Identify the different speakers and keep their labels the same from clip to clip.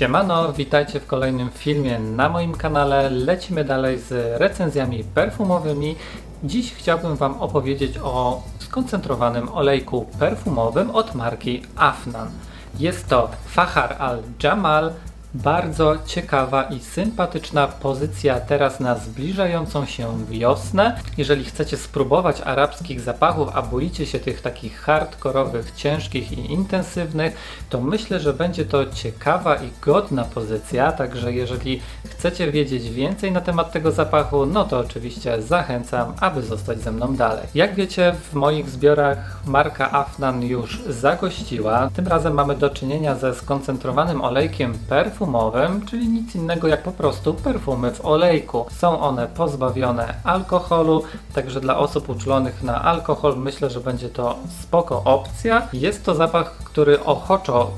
Speaker 1: Siemano, witajcie w kolejnym filmie na moim kanale. Lecimy dalej z recenzjami perfumowymi. Dziś chciałbym Wam opowiedzieć o skoncentrowanym olejku perfumowym od marki Afnan. Jest to Fahar al-Jamal. Bardzo ciekawa i sympatyczna pozycja teraz na zbliżającą się wiosnę. Jeżeli chcecie spróbować arabskich zapachów, a boicie się tych takich hardkorowych, ciężkich i intensywnych, to myślę, że będzie to ciekawa i godna pozycja. Także jeżeli chcecie wiedzieć więcej na temat tego zapachu, no to oczywiście zachęcam, aby zostać ze mną dalej. Jak wiecie, w moich zbiorach marka Afnan już zagościła. Tym razem mamy do czynienia ze skoncentrowanym olejkiem perfumowym, czyli nic innego jak po prostu perfumy w olejku. Są one pozbawione alkoholu, także dla osób uczulonych na alkohol myślę, że będzie to spoko opcja. Jest to zapach, który ochoczo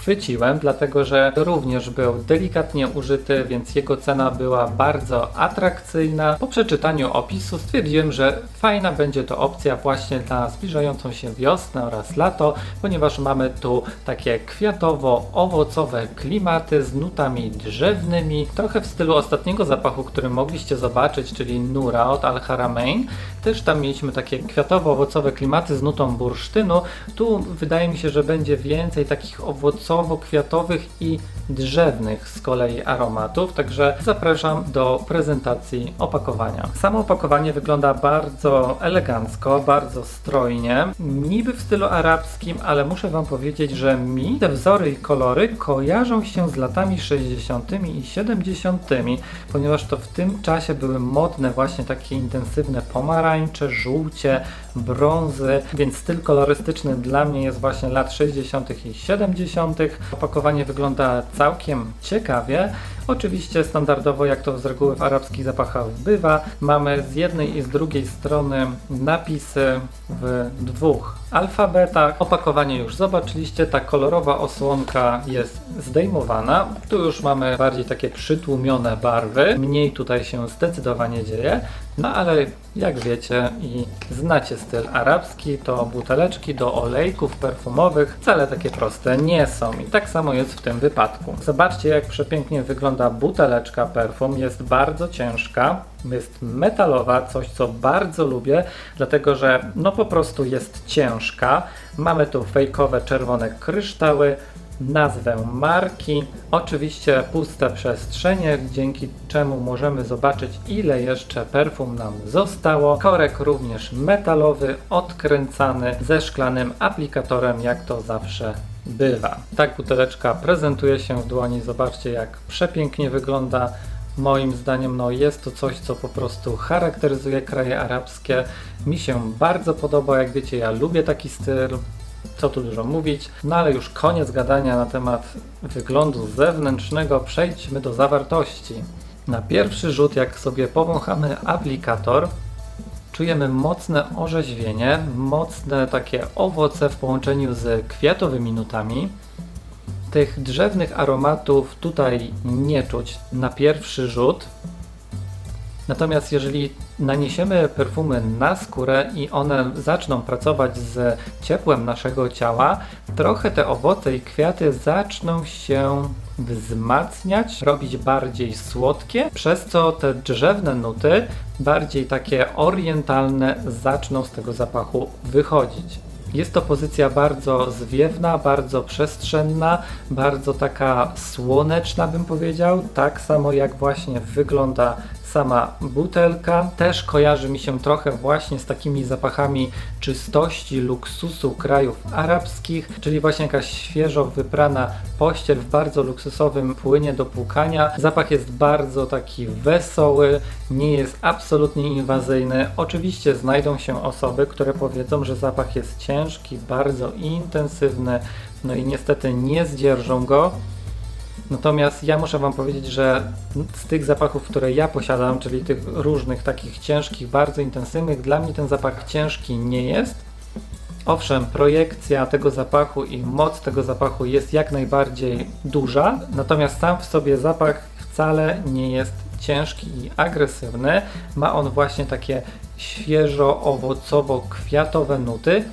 Speaker 1: chwyciłem, dlatego że również był delikatnie użyty, więc jego cena była bardzo atrakcyjna. Po przeczytaniu opisu stwierdziłem, że fajna będzie to opcja właśnie na zbliżającą się wiosnę oraz lato, ponieważ mamy tu takie kwiatowo-owocowe klimaty z nutami drzewnymi, trochę w stylu ostatniego zapachu, który mogliście zobaczyć, czyli Nura od Al Haramain. Też tam mieliśmy takie kwiatowo-owocowe klimaty z nutą bursztynu. Tu wydaje mi się, że będzie więcej takich owocowo-kwiatowych i drzewnych z kolei aromatów, także zapraszam do prezentacji opakowania. Samo opakowanie wygląda bardzo elegancko, bardzo strojnie, niby w stylu arabskim, ale muszę Wam powiedzieć, że mi te wzory i kolory kojarzą się z latami 60. i 70., ponieważ to w tym czasie były modne właśnie takie intensywne pomarańcze, żółcie, brązy, więc styl kolorystyczny dla mnie jest właśnie lat 60. i 70. Opakowanie wygląda całkiem ciekawie. Oczywiście standardowo, jak to z reguły w arabskich zapachach bywa, mamy z jednej i z drugiej strony napisy w dwóch alfabetach. Opakowanie już zobaczyliście, ta kolorowa osłonka jest zdejmowana. Tu już mamy bardziej takie przytłumione barwy, mniej tutaj się zdecydowanie dzieje. No ale jak wiecie i znacie styl arabski, to buteleczki do olejków perfumowych wcale takie proste nie są. I tak samo jest w tym wypadku. Zobaczcie jak przepięknie wygląda buteleczka perfum. Jest bardzo ciężka, jest metalowa, coś co bardzo lubię, dlatego że no po prostu jest ciężka. Mamy tu fejkowe czerwone kryształy, nazwę marki, oczywiście puste przestrzenie, dzięki czemu możemy zobaczyć ile jeszcze perfum nam zostało. Korek również metalowy, odkręcany ze szklanym aplikatorem, jak to zawsze bywa. Tak buteleczka prezentuje się w dłoni, zobaczcie jak przepięknie wygląda. Moim zdaniem no, jest to coś, co po prostu charakteryzuje kraje arabskie. Mi się bardzo podoba, jak wiecie, ja lubię taki styl, co tu dużo mówić. No ale już koniec gadania na temat wyglądu zewnętrznego, przejdźmy do zawartości. Na pierwszy rzut, jak sobie powąchamy aplikator, czujemy mocne orzeźwienie, mocne takie owoce w połączeniu z kwiatowymi nutami. Tych drzewnych aromatów tutaj nie czuć na pierwszy rzut. Natomiast jeżeli naniesiemy perfumy na skórę i one zaczną pracować z ciepłem naszego ciała, trochę te owoce i kwiaty zaczną się wzmacniać, robić bardziej słodkie, przez co te drzewne nuty, bardziej takie orientalne, zaczną z tego zapachu wychodzić. Jest to pozycja bardzo zwiewna, bardzo przestrzenna, bardzo taka słoneczna bym powiedział, tak samo jak właśnie wygląda sama butelka. Też kojarzy mi się trochę właśnie z takimi zapachami czystości, luksusu krajów arabskich, czyli właśnie jakaś świeżo wyprana pościel w bardzo luksusowym płynie do płukania. Zapach jest bardzo taki wesoły, nie jest absolutnie inwazyjny. Oczywiście znajdą się osoby, które powiedzą, że zapach jest ciężki, bardzo intensywny, no i niestety nie zdzierżą go. Natomiast ja muszę Wam powiedzieć, że z tych zapachów, które ja posiadam, czyli tych różnych takich ciężkich, bardzo intensywnych, dla mnie ten zapach ciężki nie jest. Owszem, projekcja tego zapachu i moc tego zapachu jest jak najbardziej duża, natomiast sam w sobie zapach wcale nie jest ciężki i agresywny. Ma on właśnie takie świeżo, owocowo-kwiatowe nuty,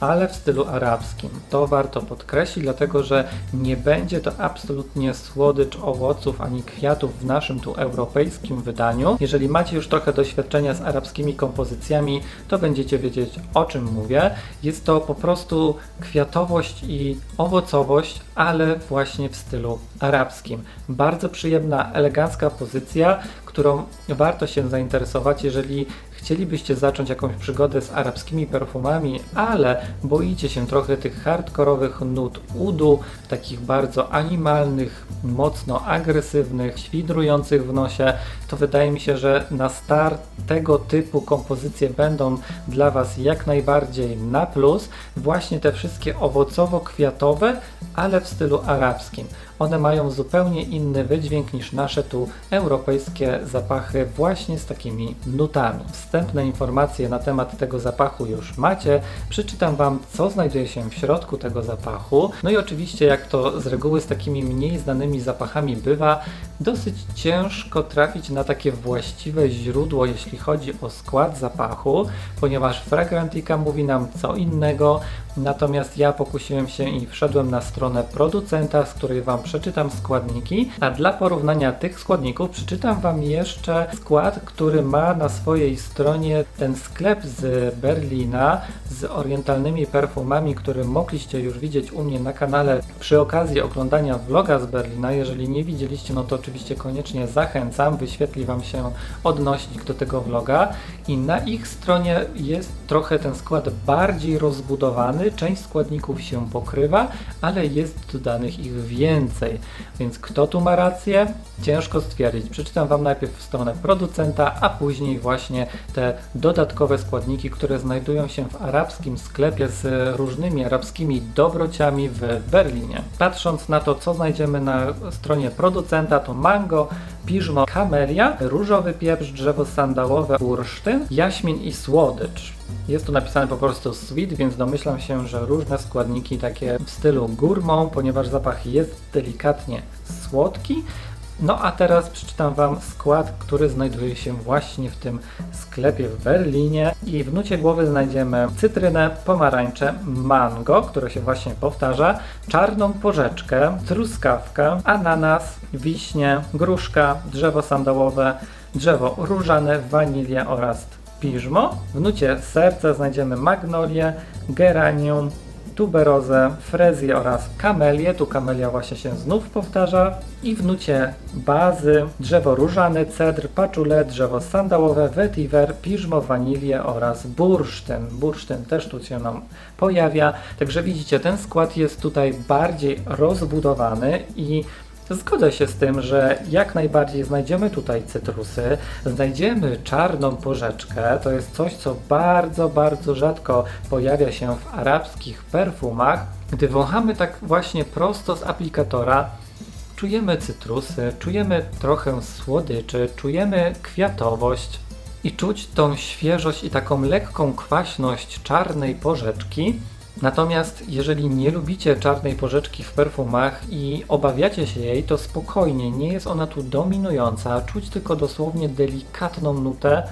Speaker 1: ale w stylu arabskim. To warto podkreślić, dlatego że nie będzie to absolutnie słodycz owoców ani kwiatów w naszym tu europejskim wydaniu. Jeżeli macie już trochę doświadczenia z arabskimi kompozycjami, to będziecie wiedzieć o czym mówię. Jest to po prostu kwiatowość i owocowość, ale właśnie w stylu arabskim. Bardzo przyjemna, elegancka pozycja, którą warto się zainteresować, jeżeli chcielibyście zacząć jakąś przygodę z arabskimi perfumami, ale boicie się trochę tych hardkorowych nut udu, takich bardzo animalnych, mocno agresywnych, świdrujących w nosie, to wydaje mi się, że na start tego typu kompozycje będą dla Was jak najbardziej na plus. Właśnie te wszystkie owocowo-kwiatowe, ale w stylu arabskim. One mają zupełnie inny wydźwięk niż nasze tu europejskie zapachy właśnie z takimi nutami. Wstępne informacje na temat tego zapachu już macie. Przeczytam Wam, co znajduje się w środku tego zapachu. No i oczywiście, jak to z reguły z takimi mniej znanymi zapachami bywa, dosyć ciężko trafić na takie właściwe źródło, jeśli chodzi o skład zapachu, ponieważ Fragrantica mówi nam co innego, natomiast ja pokusiłem się i wszedłem na stronę producenta, z której Wam przeczytam składniki, a dla porównania tych składników przeczytam Wam jeszcze skład, który ma na swojej stronie ten sklep z Berlina z orientalnymi perfumami, który mogliście już widzieć u mnie na kanale przy okazji oglądania vloga z Berlina. Jeżeli nie widzieliście, no to oczywiście koniecznie zachęcam, wyświetli Wam się odnośnik do tego vloga i na ich stronie jest trochę ten skład bardziej rozbudowany, część składników się pokrywa, ale jest dodanych ich więcej. Więc kto tu ma rację? Ciężko stwierdzić. Przeczytam Wam najpierw stronę producenta, a później właśnie te dodatkowe składniki, które znajdują się w arabskim sklepie z różnymi arabskimi dobrociami w Berlinie. Patrząc na to, co znajdziemy na stronie producenta, to mango, piżmo, kamelia, różowy pieprz, drzewo sandałowe, bursztyn, jaśmin i słodycz. Jest tu napisane po prostu sweet, więc domyślam się, że różne składniki takie w stylu gourmand, ponieważ zapach jest delikatnie słodki. No a teraz przeczytam Wam skład, który znajduje się właśnie w tym sklepie w Berlinie. I w nucie głowy znajdziemy cytrynę, pomarańcze, mango, które się właśnie powtarza, czarną porzeczkę, truskawkę, ananas, wiśnie, gruszka, drzewo sandałowe, drzewo różane, wanilię oraz piżmo. W nucie serca znajdziemy magnolię, geranium, tuberozę, frezję oraz kamelię. Tu kamelia właśnie się znów powtarza. I w nucie bazy drzewo różane, cedr, paczule, drzewo sandałowe, vetiver, piżmo, wanilię oraz bursztyn. Bursztyn też tu się nam pojawia. Także widzicie, ten skład jest tutaj bardziej rozbudowany i Zgodzę się z tym, że jak najbardziej znajdziemy tutaj cytrusy, znajdziemy czarną porzeczkę, to jest coś, co bardzo, bardzo rzadko pojawia się w arabskich perfumach. Gdy wąchamy tak właśnie prosto z aplikatora, czujemy cytrusy, czujemy trochę słodyczy, czujemy kwiatowość i czuć tą świeżość i taką lekką kwaśność czarnej porzeczki, Natomiast jeżeli nie lubicie czarnej porzeczki w perfumach i obawiacie się jej, to spokojnie, nie jest ona tu dominująca, czuć tylko dosłownie delikatną nutę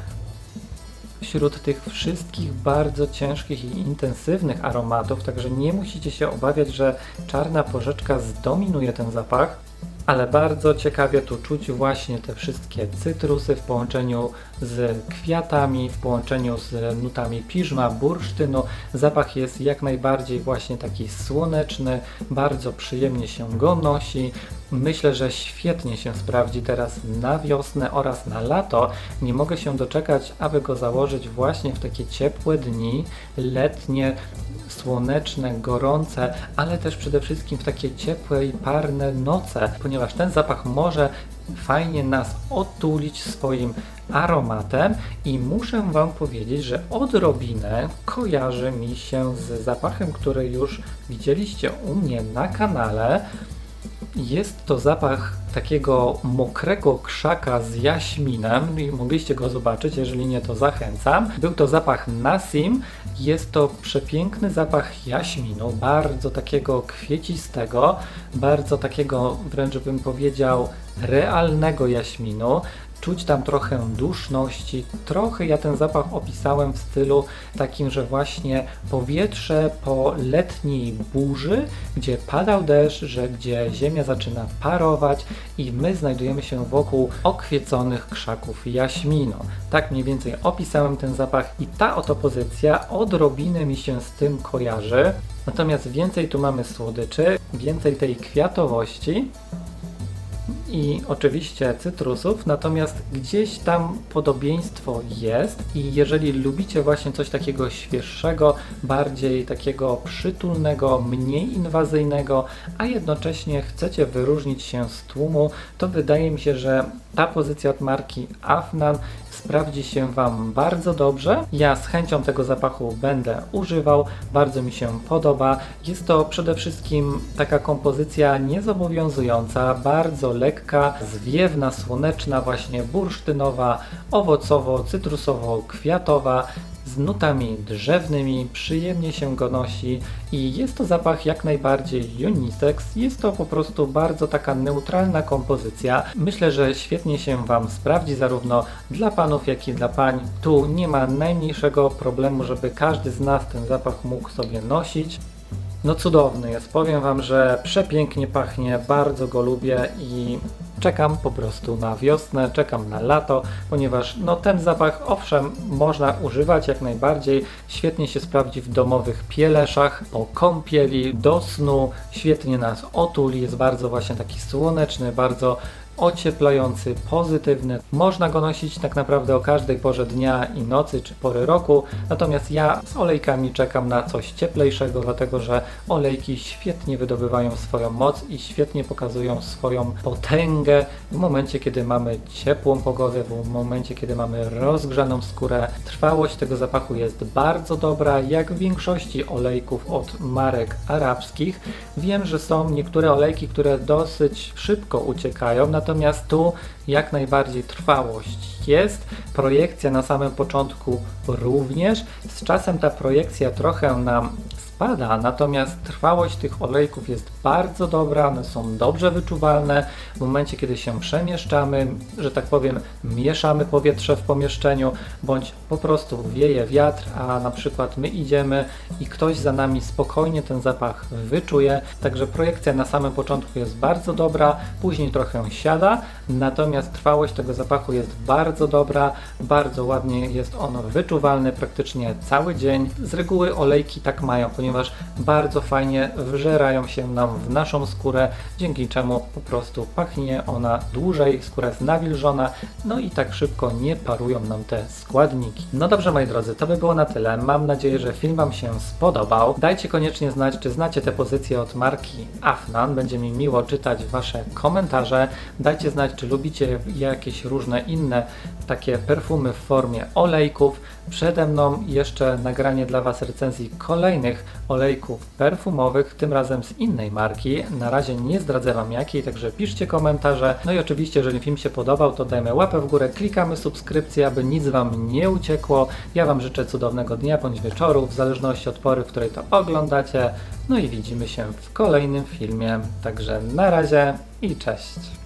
Speaker 1: wśród tych wszystkich bardzo ciężkich i intensywnych aromatów, także nie musicie się obawiać, że czarna porzeczka zdominuje ten zapach ale bardzo ciekawie tu czuć właśnie te wszystkie cytrusy w połączeniu z kwiatami, w połączeniu z nutami piżma, bursztynu. Zapach jest jak najbardziej właśnie taki słoneczny, bardzo przyjemnie się go nosi. Myślę, że świetnie się sprawdzi teraz na wiosnę oraz na lato. Nie mogę się doczekać, aby go założyć właśnie w takie ciepłe dni, letnie, słoneczne, gorące, ale też przede wszystkim w takie ciepłe i parne noce, ponieważ ten zapach może fajnie nas otulić swoim aromatem i muszę Wam powiedzieć, że odrobinę kojarzy mi się z zapachem, który już widzieliście u mnie na kanale. Jest to zapach takiego mokrego krzaka z jaśminem mogliście go zobaczyć, jeżeli nie to zachęcam. Był to zapach Nasim. Jest to przepiękny zapach jaśminu, bardzo takiego kwiecistego, bardzo takiego wręcz bym powiedział realnego jaśminu. czuć tam trochę duszności, trochę ja ten zapach opisałem w stylu takim, że właśnie powietrze po letniej burzy, gdzie padał deszcz, że gdzie ziemia zaczyna parować i my znajdujemy się wokół okwieconych krzaków jaśmino. Tak mniej więcej opisałem ten zapach i ta oto pozycja odrobinę mi się z tym kojarzy. Natomiast więcej tu mamy słodyczy, więcej tej kwiatowości i oczywiście cytrusów, natomiast gdzieś tam podobieństwo jest i jeżeli lubicie właśnie coś takiego świeższego, bardziej takiego przytulnego, mniej inwazyjnego, a jednocześnie chcecie wyróżnić się z tłumu, to wydaje mi się, że ta pozycja od marki Afnan sprawdzi się Wam bardzo dobrze. Ja z chęcią tego zapachu będę używał, bardzo mi się podoba. Jest to przede wszystkim taka kompozycja niezobowiązująca, bardzo lekka, zwiewna, słoneczna, właśnie bursztynowa, owocowo-cytrusowo-kwiatowa z nutami drzewnymi, przyjemnie się go nosi i jest to zapach jak najbardziej unisex. Jest to po prostu bardzo taka neutralna kompozycja. Myślę, że świetnie się Wam sprawdzi zarówno dla panów, jak i dla pań. Tu nie ma najmniejszego problemu, żeby każdy z nas ten zapach mógł sobie nosić. No cudowny jest, powiem Wam, że przepięknie pachnie, bardzo go lubię i czekam po prostu na wiosnę, czekam na lato, ponieważ no ten zapach owszem można używać jak najbardziej, świetnie się sprawdzi w domowych pieleszach, po kąpieli, do snu, świetnie nas otuli, jest bardzo właśnie taki słoneczny, bardzo ocieplający, pozytywny. Można go nosić tak naprawdę o każdej porze dnia i nocy czy pory roku, natomiast ja z olejkami czekam na coś cieplejszego, dlatego że olejki świetnie wydobywają swoją moc i świetnie pokazują swoją potęgę w momencie, kiedy mamy ciepłą pogodę, w momencie, kiedy mamy rozgrzaną skórę. Trwałość tego zapachu jest bardzo dobra, jak w większości olejków od marek arabskich. Wiem, że są niektóre olejki, które dosyć szybko uciekają, natomiast tu jak najbardziej trwałość jest, projekcja na samym początku również. Z czasem ta projekcja trochę nam spada, natomiast trwałość tych olejków jest bardzo dobra, one są dobrze wyczuwalne. W momencie, kiedy się przemieszczamy, że tak powiem, mieszamy powietrze w pomieszczeniu, bądź po prostu wieje wiatr, a na przykład my idziemy i ktoś za nami spokojnie ten zapach wyczuje. Także projekcja na samym początku jest bardzo dobra, później trochę siada, natomiast trwałość tego zapachu jest bardzo dobra, bardzo ładnie jest on wyczuwalny praktycznie cały dzień. Z reguły olejki tak mają, ponieważ bardzo fajnie wżerają się nam w naszą skórę, dzięki czemu po prostu pachnie ona dłużej, skóra jest nawilżona, no i tak szybko nie parują nam te składniki. No dobrze moi drodzy, to by było na tyle. Mam nadzieję, że film Wam się spodobał. Dajcie koniecznie znać, czy znacie te pozycje od marki Afnan. Będzie mi miło czytać Wasze komentarze. Dajcie znać, czy lubicie jakieś różne inne takie perfumy w formie olejków. Przede mną jeszcze nagranie dla Was recenzji kolejnych olejków perfumowych, tym razem z innej marki. Na razie nie zdradzę Wam jakiej, także piszcie komentarze. No i oczywiście, jeżeli film się podobał, to dajmy łapę w górę, klikamy subskrypcję, aby nic Wam nie uciekło. Ja Wam życzę cudownego dnia bądź wieczoru, w zależności od pory, w której to oglądacie. No i widzimy się w kolejnym filmie. Także na razie i cześć.